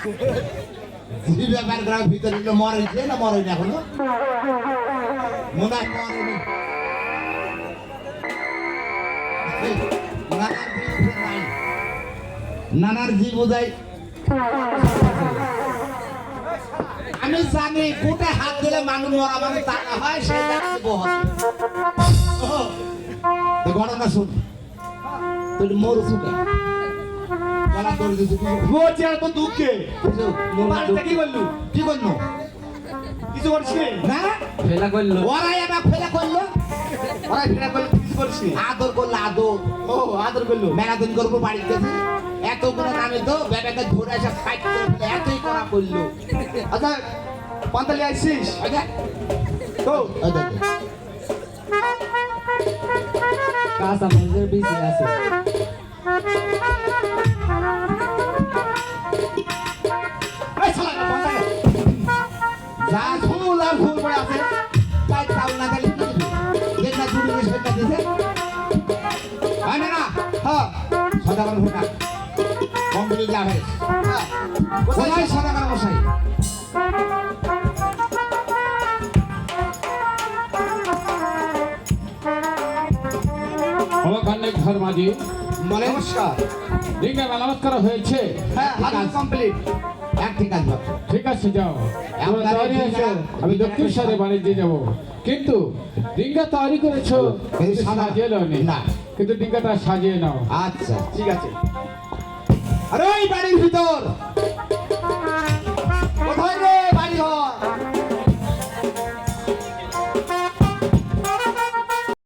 এই ব্যাপার ভিতরে এগুলো মরেছে না এখনও হয় নানার জি বোঝাই আমি জানি কোটে হাত দিলে মানুষ মরা মানে টাকা হয় তো ঘটনা শুন। তুই মরু কি বলছি আর তো দুঃখে। বাড়িতে কি বললু? কি করল কিছু করছি না ফেলা করল। ওরাই আমাকে ফেলে করল? ওরা ফেরা করলে কিছু করছি আদর করল আদর। ও আদর করল। মেলাদিন করব বাড়িতে। এত করে নামে তো বেটাকে ধরে এসে ফাইট করে এতই করা করল। আচ্ছা পান্তালি তো আছে। যা ফুল আর ফুল পড়ে আছে, তাই চাউল না গেলে? যেটা দুটো সেটা দিছে হয় না হ্যাঁ সদাগর ভোটা কমপ্লিট লাভ হয়েছে। হ্যাঁ কোথায় সদাগর মশাই? ঘর মাঝি বলে নমস্কার। ডিঙ্গা মেরামত হয়েছে। হ্যাঁ কমপ্লিট ঠিক আছে ঠিক আছে যাও। আমি দক্ষিণ শহরে বাণিজ্যে যাব। কিন্তু ডিঙ্গা তৈরি করেছ সাজিয়ে নাওনি না। কিন্তু ডিঙ্গাটা সাজিয়ে নাও। আচ্ছা ঠিক আছে। আরে ওই বাড়ির ভিতর!